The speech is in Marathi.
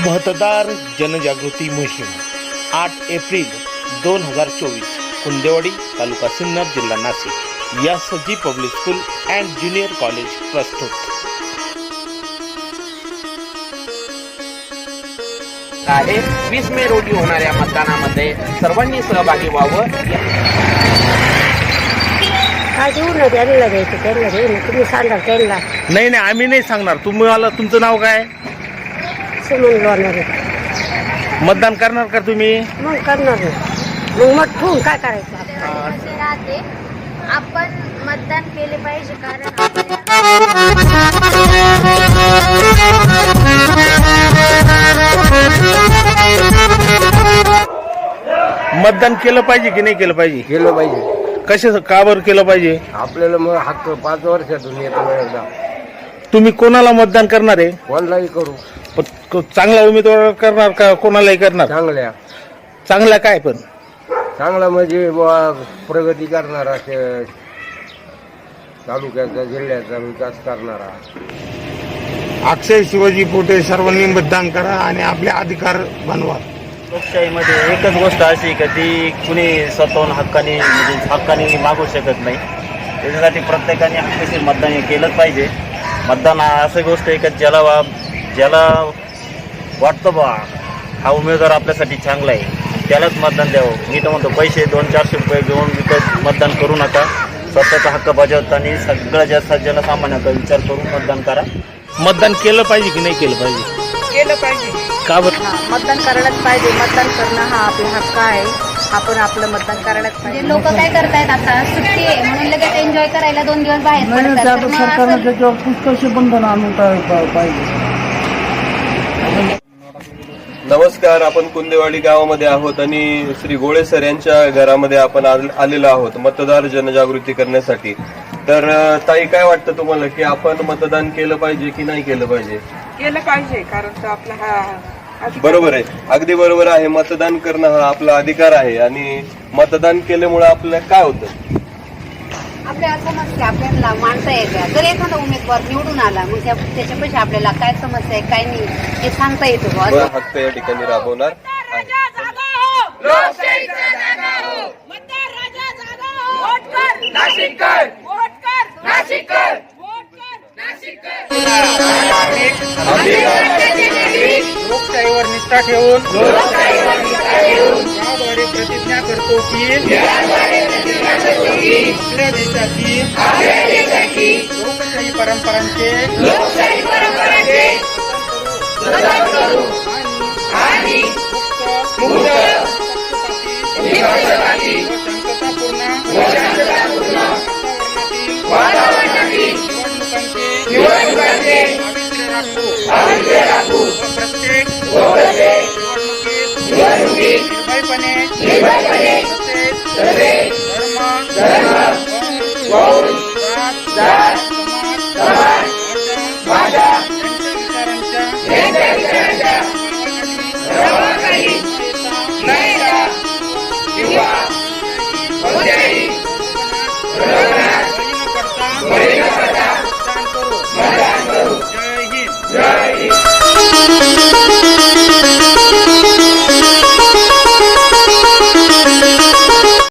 मतदार जनजागृती मोहीम आठ एप्रिल दोन हजार चोवीस कुंदेवाडी तालुका सिन्नर जिल्हा नाशिक. या सजी public school and junior college प्रस्तुत. आहे. वीस मे रोजी होणाऱ्या मतदानामध्ये सर्वांनी सहभागी व्हावं. त्यांना द्यायचं त्यांना तुम्ही त्यांना. नाही नाही आम्ही नाही सांगणार. तुम्हाला तुमचं नाव काय? लोणार मतदान करणार का तुम्ही? मग करणार मग मग ठेवून काय करायचं? आपण? असे राहते आपण मतदान केले पाहिजे कारण मतदान केलं पाहिजे की नाही केलं पाहिजे? केलं पाहिजे. कसे का बरं केलं पाहिजे? आपल्याला मग हक्क पाच वर्षातून येतो तुम्ही कोणाला मतदान करणार आहे? कोणलाही करू. पण क- चांगला उमेदवार करणार का कोणालाही करणार? चांगल्या. चांगला काय पण? चांगला म्हणजे बुवा प्रगती करणारा असे तालुक्याचा जिल्ह्याचा विकास करणारा. अक्षय शिवाजी पोटे सर्वांनी मतदान करा आणि आपले अधिकार बनवा. लोकशाहीमध्ये एकच गोष्ट अशी का ती कुणी स्वतःहून हक्काने म्हणजे हक्काने मागू शकत नाही. त्याच्यासाठी प्रत्येकाने हक्कशीर मतदान हे केलंच पाहिजे. मतदान हा असं गोष्ट आहे का ज्याला ज्याला वाटतं बा हा उमेदवार आपल्यासाठी चांगला आहे त्यालाच मतदान द्यावं. मी तर म्हणतो पैसे दोन चारशे रुपये घेऊन विकत मतदान करू नका. स्वतःचा हक्क बजावताना सगळ्या जास्त जनसामान्याचा विचार करून मतदान करा. मतदान केलं पाहिजे की नाही केलं पाहिजे? केलं पाहिजे. का बरं? मतदान करायलाच पाहिजे. मतदान करणं हा आपला हक्क आहे. आपण आपलं मतदान करायलाच पाहिजे. लोक काय करतायत आता सुट्टी आहे म्हणून लगेच एन्जॉय करायला दोन दिवस बाहेर पडतात. तर मग असं नमस्कार आपण कुंदेवाडी गावामध्ये आहोत आणि श्री गोळे सर यांच्या घरामध्ये आपण आल- आलेलो आहोत मतदार जनजागृती करण्यासाठी. तर ताई काय वाटतं तुम्हाला की आपण मतदान केलं पाहिजे की नाही केलं पाहिजे? केलं पाहिजे कारण तो आपला हा अधिकार बरोबर आहे. अगदी बरोबर आहे. मतदान करणं हा आपला अधिकार आहे आणि मतदान केल्यामुळे आपल्याला काय होतं? आपल्या समस्या आपल्याला मांडता येत्या जर एखादा उमेदवार निवडून आला मग त्या त्याच्यापेक्षा आपल्याला काय समस्या आहे काय नाही हे सांगता येतं बुवा. हक्क या ठिकाणी राबवणार आहे लोकशाहीवर निष्ठा ठेवून प्रतिज्ञा करतो की आपल्या देशाची लोकशाही परंपरांचे జై.